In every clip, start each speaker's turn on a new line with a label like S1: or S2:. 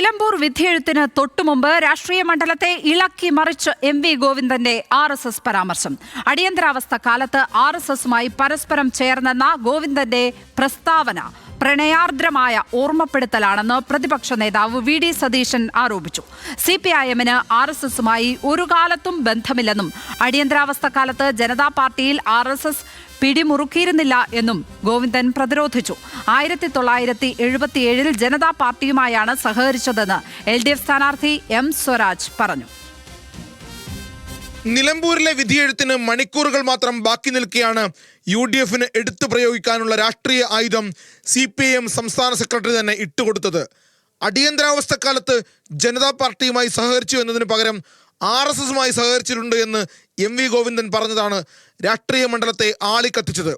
S1: നിലമ്പൂർ വിധിയെഴുത്തിന് തൊട്ടുമുമ്പ് രാഷ്ട്രീയ മണ്ഡലത്തെ ഇളക്കി മറിച്ച് എം വി ഗോവിന്ദന്റെ ആർ എസ് എസ് പരാമർശം. അടിയന്തരാവസ്ഥ കാലത്ത് ആർ എസ് എസുമായി പരസ്പരം ചേർന്നെന്ന ഗോവിന്ദന്റെ പ്രസ്താവന. പ്രണയാർദ്രമായ ഓർമ്മപ്പെടുത്തലാണെന്ന് പ്രതിപക്ഷ നേതാവ് വി ഡി സതീശൻ ആരോപിച്ചു. സി പി ഐ എമ്മിന് ആർ എസ് എസുമായി ഒരു കാലത്തും ബന്ധമില്ലെന്നും അടിയന്തരാവസ്ഥ കാലത്ത് ജനതാ പാർട്ടിയിൽ ആർ എസ് എസ് പിടിമുറുക്കിയിരുന്നില്ല എന്നും ഗോവിന്ദൻ പ്രതിരോധിച്ചു. ആയിരത്തി തൊള്ളായിരത്തി എഴുപത്തിയേഴിൽ ജനതാ പാർട്ടിയുമായാണ് സഹകരിച്ചതെന്ന് എൽ ഡി എഫ് സ്ഥാനാർത്ഥി എം സ്വരാജ് പറഞ്ഞു.
S2: നിലമ്പൂരിലെ വിധിയെഴുത്തിന് മണിക്കൂറുകൾ മാത്രം ബാക്കി നിൽക്കെയാണ് യു ഡി എഫിന് എടുത്തു പ്രയോഗിക്കാനുള്ള രാഷ്ട്രീയ ആയുധം സി പി ഐ എം സംസ്ഥാന സെക്രട്ടറി തന്നെ ഇട്ടുകൊടുത്തത്. അടിയന്തരാവസ്ഥക്കാലത്ത് ജനതാ പാർട്ടിയുമായി സഹകരിച്ചു എന്നതിന് പകരം ആർ എസ് എസുമായി സഹകരിച്ചിട്ടുണ്ട് എന്ന് എം വി ഗോവിന്ദൻ പറഞ്ഞതാണ് രാഷ്ട്രീയ മണ്ഡലത്തെ ആളിക്കത്തിച്ചത്.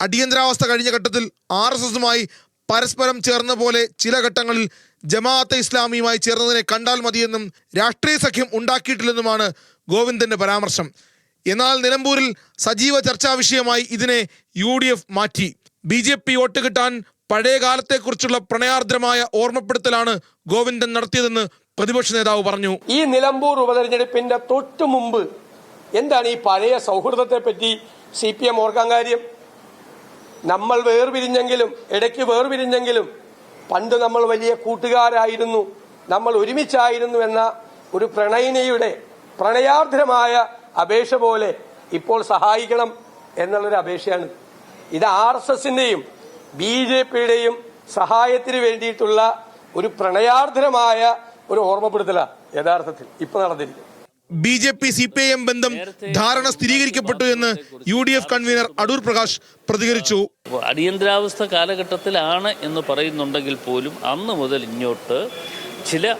S2: അടിയന്തരാവസ്ഥ കഴിഞ്ഞ ഘട്ടത്തിൽ ആർ എസ് എസുമായി പരസ്പരം ചേർന്ന പോലെ ചില ഘട്ടങ്ങളിൽ ജമാഅത്തെ ഇസ്ലാമിയുമായി ചേർന്നതിനെ കണ്ടാൽ മതിയെന്നും രാഷ്ട്രീയ സഖ്യം ഉണ്ടാക്കിയിട്ടില്ലെന്നുമാണ് ഗോവിന്ദന്റെ പരാമർശം. എന്നാൽ നിലമ്പൂരിൽ സജീവ ചർച്ചാ വിഷയമായി ഇതിനെ യു ഡി എഫ് മാറ്റി. ബി ജെ പി വോട്ട് കിട്ടാൻ പഴയ കാലത്തെക്കുറിച്ചുള്ള പ്രണയാർദ്രമായ ഓർമ്മപ്പെടുത്തലാണ് ഗോവിന്ദൻ നടത്തിയതെന്ന് പ്രതിപക്ഷ നേതാവ് പറഞ്ഞു.
S3: ഈ നിലമ്പൂർ ഉപതെരഞ്ഞെടുപ്പിന്റെ തൊട്ടു മുമ്പ് എന്താണ് ഈ പഴയ സൗഹൃദത്തെ പറ്റി സി പി എം ഓർക്കാൻ കാര്യം? നമ്മൾ വേർപിരിഞ്ഞെങ്കിലും ഇടയ്ക്ക് വേർപിരിഞ്ഞെങ്കിലും പണ്ട് നമ്മൾ വലിയ കൂട്ടുകാരായിരുന്നു നമ്മൾ ഒരുമിച്ചായിരുന്നു എന്ന ഒരു പ്രണയിനിയുടെ പ്രണയാർദ്രമായ അപേക്ഷ പോലെ ഇപ്പോൾ സഹായിക്കണം എന്നുള്ളൊരു അപേക്ഷയാണ്. ഇത് ആർ എസ് എസിന്റെയും ബി ജെ പിയുടെയും സഹായത്തിന് വേണ്ടിയിട്ടുള്ള ഒരു പ്രണയാർദ്രമായ ഒരു ഓർമ്മപ്പെടുത്തലാണ് യഥാർത്ഥത്തിൽ ഇപ്പൊ നടന്നിരിക്കുന്നത്.
S2: B J P C P I M ബന്ധം ധാരണ സ്ഥിരീകരിക്കപ്പെട്ടു എന്ന് U D F convener Adoor Prakash പ്രതികരിച്ചു.
S4: അടിയന്തരാവസ്ഥ കാലഘട്ടത്തിലാണ് എന്ന് പറയുന്നുണ്ടെങ്കിൽ പോലും അന്ന് മുതൽ ഇങ്ങോട്ട് ചില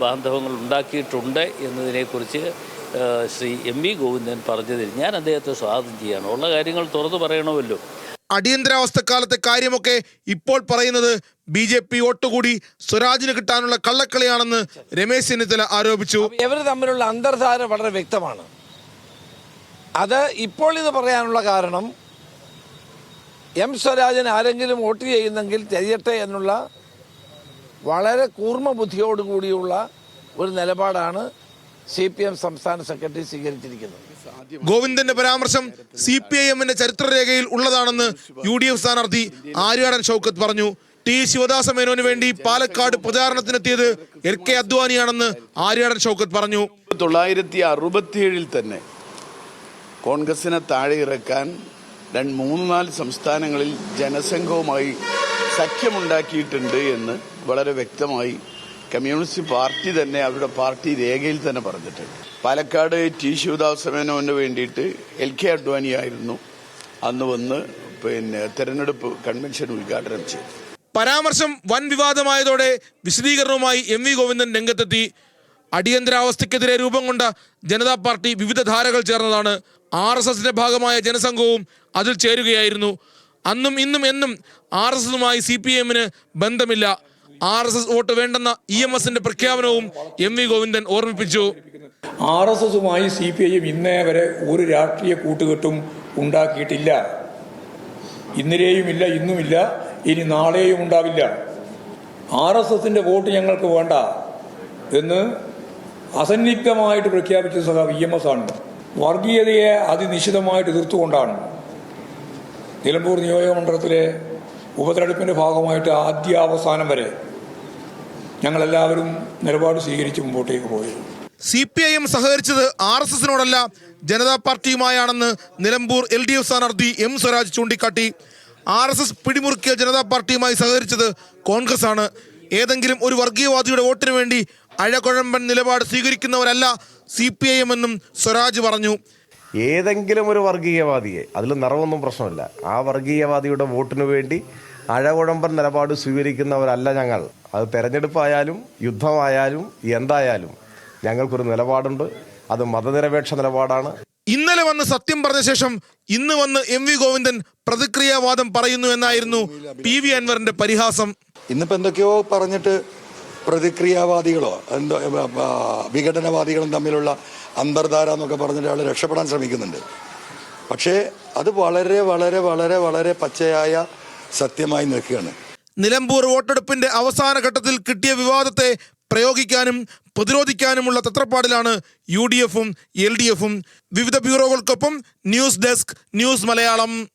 S4: ബാന്ധവങ്ങൾ ഉണ്ടാക്കിയിട്ടുണ്ട് എന്നതിനെക്കുറിച്ച് ശ്രീ എം വി ഗോവിന്ദൻ പറഞ്ഞതിൽ ഞാൻ അദ്ദേഹത്തെ സ്വാഗതം ചെയ്യാണ് ഉള്ള കാര്യങ്ങൾ തുറന്നു പറയണമല്ലോ.
S2: അടിയന്തരാവസ്ഥ കാലത്തെ കാര്യമൊക്കെ ഇപ്പോൾ പറയുന്നത് ബി ജെ പി വോട്ടുകൂടി സ്വരാജിന് കിട്ടാനുള്ള കള്ളക്കളിയാണെന്ന് രമേശ് ചെന്നിത്തല ആരോപിച്ചു.
S5: ഇവർ തമ്മിലുള്ള അന്തർധാര വളരെ വ്യക്തമാണ്. അത് ഇപ്പോൾ ഇത് പറയാനുള്ള കാരണം എം സ്വരാജൻ ആരെങ്കിലും വോട്ട് ചെയ്യുന്നെങ്കിൽ ചെയ്യട്ടെ എന്നുള്ള വളരെ കൂർമ്മ ബുദ്ധിയോടുകൂടിയുള്ള ഒരു നിലപാടാണ് സി പി എം സംസ്ഥാന സെക്രട്ടറി സ്വീകരിച്ചിരിക്കുന്നത്.
S2: ഗോവിന്ദന്റെ പരാമർശം സി പി ഐ എമ്മിന്റെ ചരിത്രരേഖയിൽ ഉള്ളതാണെന്ന് യു ഡി എഫ് സ്ഥാനാർത്ഥി ആര്യാടൻ ഷൗക്കത്ത് പറഞ്ഞു. ടി ശിവദാസ മേനോന് വേണ്ടി പാലക്കാട് പ്രചാരണത്തിനെത്തിയത് എൽ കെ അദ്വാനിയാണെന്ന് ആര്യാടൻ ഷൗക്കത്ത് പറഞ്ഞു.
S6: തൊള്ളായിരത്തി അറുപത്തിയേഴിൽ തന്നെ കോൺഗ്രസിനെ താഴെ ഇറക്കാൻ രണ്ട് മൂന്ന് നാല് സംസ്ഥാനങ്ങളിൽ ജനസംഘവുമായി സഖ്യമുണ്ടാക്കിയിട്ടുണ്ട് എന്ന് വളരെ വ്യക്തമായി കമ്മ്യൂണിസ്റ്റ് പാർട്ടി തന്നെ അവരുടെ പാർട്ടി രേഖയിൽ തന്നെ പറഞ്ഞിട്ടുണ്ട് പാലക്കാട് ടി ശിവദാസ് മേനോന് വേണ്ടിയിട്ട് എൽ കെ അഡ്വാനിയായിരുന്നു അന്ന് വന്ന് പിന്നെ തെരഞ്ഞെടുപ്പ് കൺവെൻഷൻ ഉദ്ഘാടനം ചെയ്തു.
S2: പരാമർശം വൻ വിവാദമായതോടെ വിശദീകരണവുമായി എം വി ഗോവിന്ദൻ രംഗത്തെത്തി. അടിയന്തരാവസ്ഥയ്ക്കെതിരെ രൂപം കൊണ്ട ജനതാ പാർട്ടി വിവിധ ധാരകൾ ചേർന്നതാണ്. ആർ എസ് എസിന്റെ ഭാഗമായ ജനസംഘവും അതിൽ ചേരുകയായിരുന്നു. അന്നും ഇന്നും എന്നും ആർ എസ് എസുമായി സി പി എമ്മിന് ബന്ധമില്ല. ആർ എസ് എസ് വോട്ട് വേണ്ടെന്ന ഇ എം എസിന്റെ പ്രഖ്യാപനവും എം വി ഗോവിന്ദൻ ഓർമ്മിപ്പിച്ചു.
S7: ആർ എസ് എസുമായി സി പി ഐ എം ഇന്നേ വരെ ഒരു രാഷ്ട്രീയ കൂട്ടുകെട്ടും ഉണ്ടാക്കിയിട്ടില്ല. ഇന്നലെയുമില്ല ഇന്നുമില്ല ഇനി നാളെയും ഉണ്ടാവില്ല. ആർ എസ് എസിന്റെ വോട്ട് ഞങ്ങൾക്ക് വേണ്ട എന്ന് അസന്നിഗ്ധമായിട്ട് പ്രഖ്യാപിച്ച സഖാവ് ഇ എം എസ് ആണ്. വർഗീയതയെ അതിനിശ്ചിതമായിട്ട് എതിർത്തുകൊണ്ടാണ് നിലമ്പൂർ നിയോജകമണ്ഡലത്തിലെ ഉപതെരഞ്ഞെടുപ്പിന്റെ ഭാഗമായിട്ട് ആദ്യാവസാനം വരെ ഞങ്ങളെല്ലാവരും നിലപാട് സ്വീകരിച്ച് മുമ്പോട്ടേക്ക് പോയത്
S2: സി പി ഐ എം സഹകരിച്ചത് ആർ എസ് എസിനോടല്ല ജനതാ പാർട്ടിയുമായാണെന്ന് നിലമ്പൂർ എൽ ഡി എഫ് സ്ഥാനാർത്ഥി എം സ്വരാജ് ചൂണ്ടിക്കാട്ടി. ആർ എസ് എസ് പിടിമുറുക്കിയ ജനതാ പാർട്ടിയുമായി സഹകരിച്ചത് കോൺഗ്രസ് ആണ് ഏതെങ്കിലും ഒരു വർഗീയവാദിയുടെ വോട്ടിന് വേണ്ടി അഴകുഴമ്പൻ നിലപാട് സ്വീകരിക്കുന്നവരല്ല സി പി ഐ എം എന്നും സ്വരാജ് പറഞ്ഞു.
S8: ഏതെങ്കിലും ഒരു വർഗീയവാദിയെ അതിൽ നിറവൊന്നും പ്രശ്നമില്ല. ആ വർഗീയവാദിയുടെ വോട്ടിനു വേണ്ടി അഴകുഴമ്പൻ നിലപാട് സ്വീകരിക്കുന്നവരല്ല ഞങ്ങൾ. അത് തെരഞ്ഞെടുപ്പായാലും യുദ്ധമായാലും എന്തായാലും ഞങ്ങൾക്കൊരു നിലപാടുണ്ട്. അത് മതനിരപേക്ഷ നിലപാടാണ്.
S2: ഇന്നലെ വന്ന് സത്യം പറഞ്ഞ ശേഷം ഇന്ന് വന്ന് എം വി ഗോവിന്ദൻ പ്രതിക്രിയാവാദം പറയുന്നു എന്നായിരുന്നു പി വി അൻവറിന്റെ പരിഹാസം.
S9: ഇന്നിപ്പോ എന്തൊക്കെയോ പറഞ്ഞിട്ട് പ്രതിക്രിയാവാദികളോ എന്തോ വിഘടനവാദികളും തമ്മിലുള്ള അന്തർധാര എന്നൊക്കെ പറഞ്ഞിട്ട് ആൾ രക്ഷപ്പെടാൻ ശ്രമിക്കുന്നുണ്ട്. പക്ഷേ അത് വളരെ വളരെ വളരെ വളരെ പച്ചയായ സത്യമായി നിൽക്കുകയാണ്.
S2: നിലമ്പൂർ വോട്ടെടുപ്പിന്റെ അവസാന ഘട്ടത്തിൽ കിട്ടിയ വിവാദത്തെ പ്രയോഗിക്കാനും പ്രതിരോധിക്കാനുമുള്ള തത്രപ്പാടിലാണ് യു ഡി എഫും എൽ ഡി എഫും. വിവിധ ബ്യൂറോകൾക്കൊപ്പം ന്യൂസ് ഡെസ്ക് ന്യൂസ് മലയാളം.